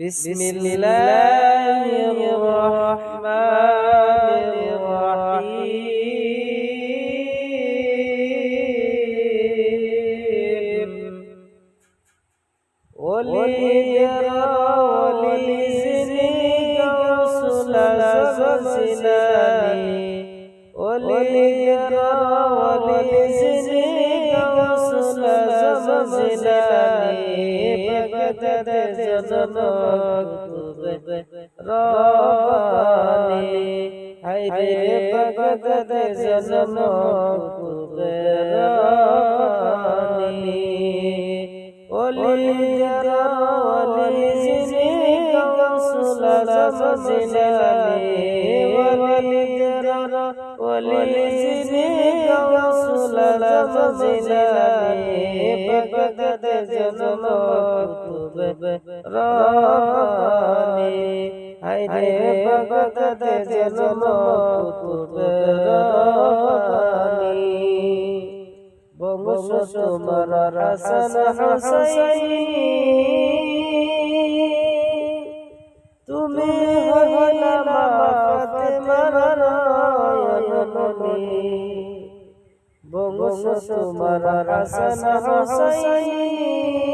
بسم الله দিতে জনক তুবে রবানি হাইরে ভগত দে জনক তুবে রবানি ওলি ওলি জিনি কৌসুল জিনানি ওলি ওলি জিনি কৌসুল জিনানি তোমার হাসান হুসাইনি। তুমি হইলা ফাতেমার নয়নমণি বংশ তোমার হাসান হুসাইনি।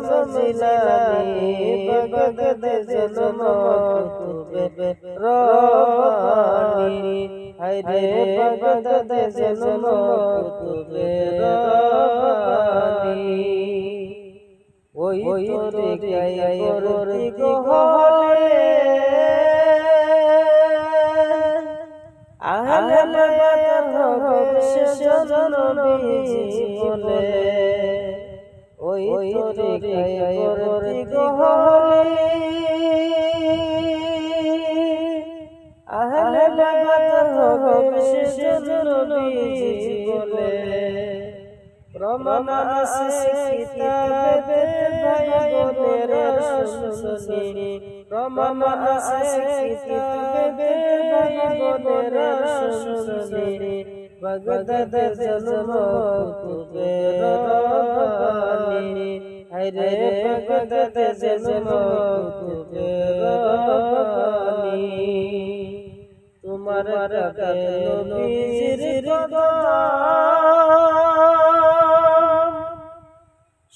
জমিলানি ভগত জন্ম কুবে রবানি হাইরে ভগত জন্ম কুবে রবানি ওই তোরে গাই করতি গহলে আহলে শেষ নবীজি বলে ওই গহলে আহলে বাত হবে শেষ নবীজি বলে। প্রমাণ আছে কিতাবে ভাই বোনের শুনি প্রমাণ আছে কিতাবে ভাই শুনি ভগদদ জন্ম হায়রে ভগত জন্ম তোমার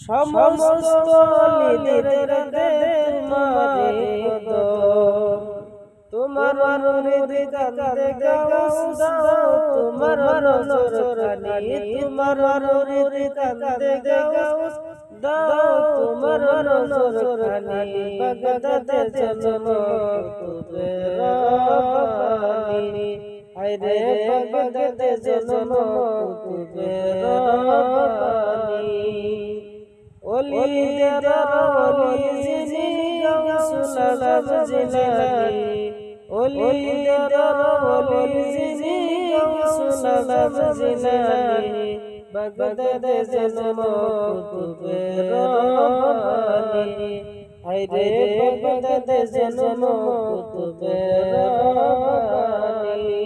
সমস্ত তোমারে তোমার মুরিদ কান্দে গাউস দাও তোমার নজর কানি তোমার মুরিদ কান্দে গাউস দাও তোমার নজর কানি ভগত জন্ম কুবে রবানি হায়রে ভগত জন্ম ওলি যারা ওলি জিনি গৌসুল জিলানি ভগদদ জন্ম কুবে রবানি হায়রে ভগদদ জন্ম রবানি